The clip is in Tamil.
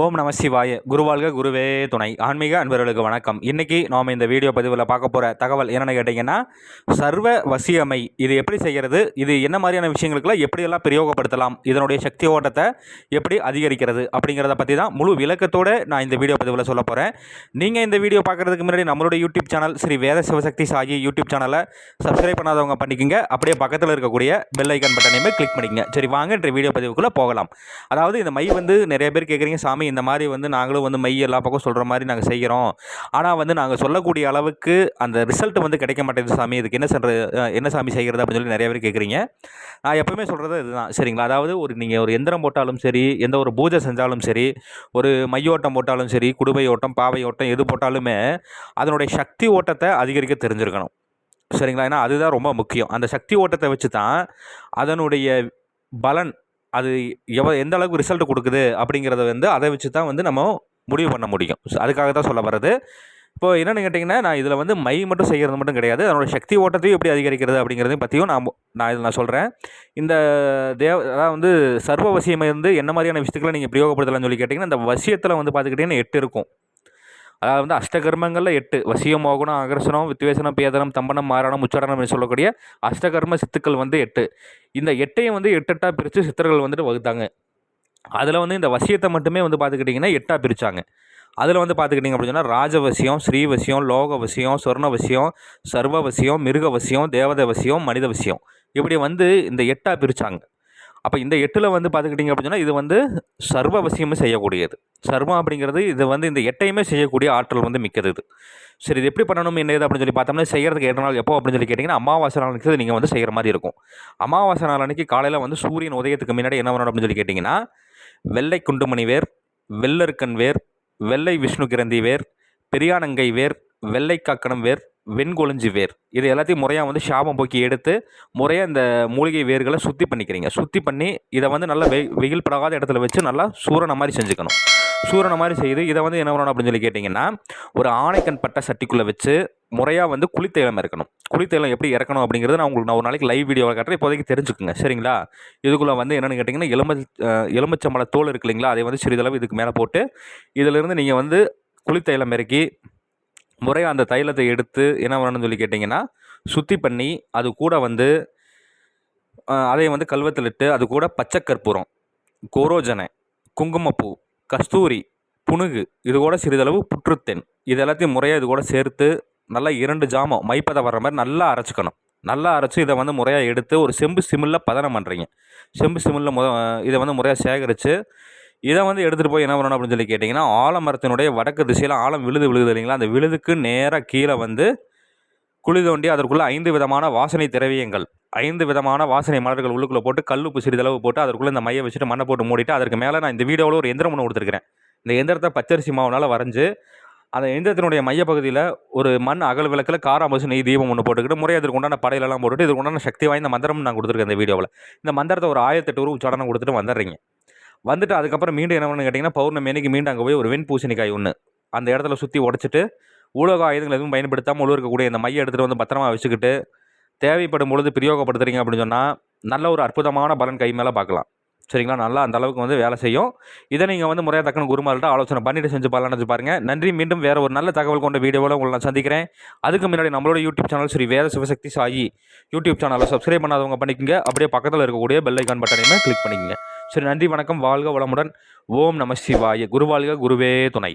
ஓம் நம சிவாய. குருவாழ்க குருவே துணை. ஆன்மீக அன்பர்களுக்கு வணக்கம். இன்றைக்கி நாம் இந்த வீடியோ பதிவில் பார்க்க போகிற தகவல் என்னென்னு கேட்டிங்கன்னா சர்வ வசியமை. இது எப்படி செய்கிறது இது என்ன மாதிரியான விஷயங்களுக்குலாம் எப்படியெல்லாம் பிரயோகப்படுத்தலாம்? இதனுடைய சக்தி ஓட்டத்தை எப்படி அதிகரிக்கிறது? அப்படிங்கிறத பற்றி தான் முழு விளக்கத்தோடு நான் இந்த வீடியோ பதிவில் சொல்ல போகிறேன் நீங்கள் இந்த வீடியோ பார்க்குறதுக்கு முன்னாடி நம்மளுடைய YouTube channel Sri Veda Sivasakthi Sai YouTube சேனலை சப்ஸ்கிரைப் பண்ணாதவங்க பண்ணிக்கோங்க. அப்படியே பக்கத்தில் இருக்கக்கூடிய பெல் ஐக்கன் பட்டனையுமே கிளிக் பண்ணிக்கங்க. சரி வாங்க இன்றைய வீடியோ பதிவுக்குள்ளே போகலாம். அதாவது இந்த மை வந்து நிறைய பேர் கேட்குறீங்க சாமி இந்த மாதிரி வந்து நாங்களும் வந்து மை எல்லா பக்கம் சொல்கிற மாதிரி நாங்கள் செய்கிறோம். ஆனால் வந்து நாங்கள் சொல்லக்கூடிய அளவுக்கு அந்த ரிசல்ட் வந்து கிடைக்க மாட்டேங்குது சாமி. இதுக்கு என்ன சொல்கிற என்ன சாமி செய்கிறது அப்படின்னு சொல்லி நிறைய பேர் கேட்குறீங்க. நான் எப்பவுமே சொல்கிறது இதுதான். சரிங்களா? அதாவது ஒரு நீங்கள் ஒரு எந்திரம் போட்டாலும் சரி எந்த ஒரு பூஜை செஞ்சாலும் சரி ஒரு மையோட்டம் போட்டாலும் சரி குடுவை ஓட்டம் பாவை ஓட்டம் எது போட்டாலுமே அதனுடைய சக்தி ஓட்டத்தை அதிகரிக்க தெரிஞ்சிருக்கணும். சரிங்களா? ஏன்னா அதுதான் ரொம்ப முக்கியம். அந்த சக்தி ஓட்டத்தை வச்சு தான் அதனுடைய பலன் அது எவ எந்த அளவுக்கு ரிசல்ட் கொடுக்குது அப்படிங்கிறத வந்து அதை வச்சு தான் வந்து நம்ம முடிவு பண்ண முடியும். அதுக்காக தான் சொல்ல வர்றது. இப்போ என்னென்னு கேட்டிங்கன்னா நான் இதில் வந்து மை மட்டும் செய்கிறது மட்டும் கிடையாது. அதனோட சக்தி ஓட்டத்தையும் எப்படி அதிகரிக்கிறது அப்படிங்கிறதையும் பற்றியும் நான் நான் இதில் நான் சொல்கிறேன் இந்த தேவ அதாவது வந்து சர்வ வசியமை வந்து என்ன மாதிரியான விஷயத்துக்களை நீங்கள் பிரயோகப்படுத்தலாம்னு சொல்லி கேட்டிங்கன்னா இந்த வசியத்தில் வந்து பார்த்துக்கிட்டிங்கன்னா எட்டு இருக்கும். அதாவது வந்து அஷ்டகர்மங்களில் எட்டு. வசியம் மோகனம் அகர்ஷனம் வித்வேசனம் பேதனம் தம்பனம் மாரணம் உச்சாரணம் என்று சொல்லக்கூடிய அஷ்டகர்ம சித்துக்கள் வந்து எட்டு. இந்த எட்டையும் வந்து எட்டெட்டாக பிரித்து சித்தர்கள் வந்துட்டு வகுத்தாங்க. அதில் வந்து இந்த வசியத்தை மட்டுமே வந்து பார்த்துக்கிட்டிங்கன்னா எட்டாக பிரித்தாங்க அதில் வந்து பார்த்துக்கிட்டிங்க அப்படின்னு சொன்னால் ராஜவசியம் ஸ்ரீவசியம் லோகவசியம் சொர்ணவசியம் சர்வவசியம் மிருகவசியம் தேவதவசியம் மனிதவசியம். இப்படி வந்து இந்த எட்டாக பிரித்தாங்க அப்போ இந்த எட்டில் வந்து பார்த்துக்கிட்டிங்க அப்படின்னு சொன்னால் இது வந்து சர்வவசியமும் செய்யக்கூடியது. சர்வம் அப்படிங்கிறது இது வந்து இந்த எட்டையுமே செய்யக்கூடிய ஆற்றல் வந்து மிக்கது இது. சரி இது எப்படி பண்ணணும் என்ன ஏது அப்படின்னு சொல்லி பார்த்தோம்னா செய்கிறதுக்கு எட்டு நாள் எப்போ அப்படின்னு சொல்லி கேட்டிங்கன்னா அமாவாசை நாள் நீங்கள் வந்து செய்கிற மாதிரி இருக்கும். அமாவாசை நாள் அன்னைக்கு காலையில் வந்து சூரியன் உதயத்துக்கு முன்னாடி என்ன பண்ணணும் அப்படின்னு சொல்லி கேட்டிங்கன்னா வெள்ளை குண்டுமணி வேர் வெள்ளருக்கன் வேர் வெள்ளை விஷ்ணு கிரந்தி வேர் பெரியானங்கை வேர் வெள்ளை காக்கணம் வேர் வெண்கொழிஞ்சி வேர். இது எல்லாத்தையும் முறையாக வந்து சாபம் போக்கி எடுத்து முறையாக இந்த மூலிகை வேர்களை சுத்தி பண்ணிக்கிறீங்க. சுத்தி பண்ணி இதை வந்து நல்லா வெ வெயில் படாத இடத்துல வச்சு நல்லா சூரண மாதிரி செஞ்சுக்கணும். சூரண மாதிரி செய்து இதை வந்து என்ன பண்ணணும் அப்படின்னு சொல்லி கேட்டிங்கன்னா ஒரு ஆணைக்கண் பட்ட சட்டிக்குள்ளே வச்சு முறையாக வந்து குளித்தைலம் இறக்கணும். குளித்தைலம் எப்படி இறக்கணும் அப்படிங்கிறது நான் உங்களுக்கு நான் ஒரு நாளைக்கு லைவ் வீடியோவில் காட்டுறேன். இப்போதைக்கு தெரிஞ்சுக்குங்க. சரிங்களா? இதுக்குள்ளே வந்து என்னென்னு கேட்டிங்கன்னா எலும எலுமிச்சம்பழ தோல் இருக்கு இல்லைங்களா? அதை வந்து சிறிதளவு இதுக்கு மேலே போட்டு இதிலிருந்து நீங்கள் வந்து குளித்தைலம் இறக்கி முறையாக அந்த தைலத்தை எடுத்து என்ன பண்ணணும்னு சொல்லி கேட்டிங்கன்னா சுத்தி பண்ணி அது கூட வந்து அதை வந்து கல்வத்தில் இட்டு அது கூட பச்சை கற்பூரம் கோரோஜனை குங்குமப்பூ கஸ்தூரி புனுகு இது கூட சிறிதளவு புற்றுத்தென் இது எல்லாத்தையும் முறையாக இது கூட சேர்த்து நல்லா இரண்டு ஜாமம் மைப்பதை வர்ற மாதிரி நல்லா அரைச்சிக்கணும். நல்லா அரைச்சி இதை வந்து முறையாக எடுத்து ஒரு செம்பு சிமிலில் பதனம் பண்ணுறீங்க செம்பு சிமிலில் முத இதை வந்து முறையாக சேகரித்து இதை வந்து எடுத்துகிட்டு போய் என்ன பண்ணணும் அப்படின்னு சொல்லி கேட்டிங்கன்னா ஆலமரத்தினுடைய வடக்கு திசையில் ஆலம் விழுது விழுது இல்லைங்களா? அந்த விழுதுக்கு நேராக கீழே வந்து குழி தோண்டி அதற்குள்ளே ஐந்து விதமான வாசனை திரவியங்கள் ஐந்து விதமான வாசனை மலர்கள் உள்ளுக்குள்ளே போட்டு கல்லுப்பு சிறிதளவு போட்டு அதற்குள்ளே இந்த மையை வச்சுட்டு மண்ணை போட்டு மூடிட்டு அதற்கு மேலே நான் இந்த வீடியோவில் ஒரு எந்திரம் ஒன்று கொடுத்துருக்கிறேன். இந்த எந்திரத்தை பச்சரிசி மாவுனால் வரைஞ்சு அந்த எந்திரத்தினுடைய மையப்பகுதியில் ஒரு மண் அகல் விளக்கில் காராம்பசு நெய் தீபம் ஒன்று போட்டுக்கிட்டு முறை அதற்கு உண்டான படையிலெல்லாம் போட்டுட்டு இதுக்கு உண்டான சக்தி வாய்ந்த மந்திரம் நான் கொடுத்துருக்கேன் இந்த வீடியோவில். இந்த மந்திரத்தை ஒரு ஆயிரத்தெட்டு ரூபா உச்சாடனம் கொடுத்துட்டு வந்துடுறீங்க. வந்துட்டு அதுக்கப்புறம் மீண்டும் என்ன பண்ணு கேட்டிங்கன்னா பௌர்ணமி அன்னைக்கு மீண்டும் அங்கே போய் ஒரு வெண் பூசணிக்காய் ஒன்று அந்த இடத்துல சுற்றி உடச்சிட்டு உலக ஆயுதங்கள் எதுவும் பயன்படுத்தாமல் உள்ள இருக்கக்கூடிய இந்த மையை எடுத்துகிட்டு வந்து பத்திரமா வச்சுக்கிட்டு தேவைப்படும் பொழுது பிரயோகப்படுத்துறீங்க அப்படின்னு சொன்னால் நல்ல ஒரு அற்புதமான பலன் கை மேலே பார்க்கலாம். சரிங்களா? நல்லா அந்த அளவுக்கு வந்து வேலை செய்யும். இதை நீங்கள் வந்து முறையாக தக்கன குருமார்கிட்ட ஆலோசனை பண்ணிட்டு செஞ்சு பாலான்னு பாருங்கள் நன்றி. மீண்டும் வேறு ஒரு நல்ல தகவல் கொண்ட வீடியோவில் உங்களை நான் சந்திக்கிறேன். அதுக்கு முன்னாடி நம்மளோட YouTube channel Sri Veda Sivasakthi Sai YouTube சேனலை சப்ஸ்கிரைப் பண்ணாதவங்க பண்ணிக்கங்க. அப்படியே பக்கத்தில் இருக்கக்கூடிய பெல் ஐக்கான் பட்டனையுமே கிளிக் பண்ணிக்கங்க. சரி நன்றி வணக்கம். வாழ்க வளமுடன். ஓம் நம சிவாய. குருவாழ்க குருவே துணை.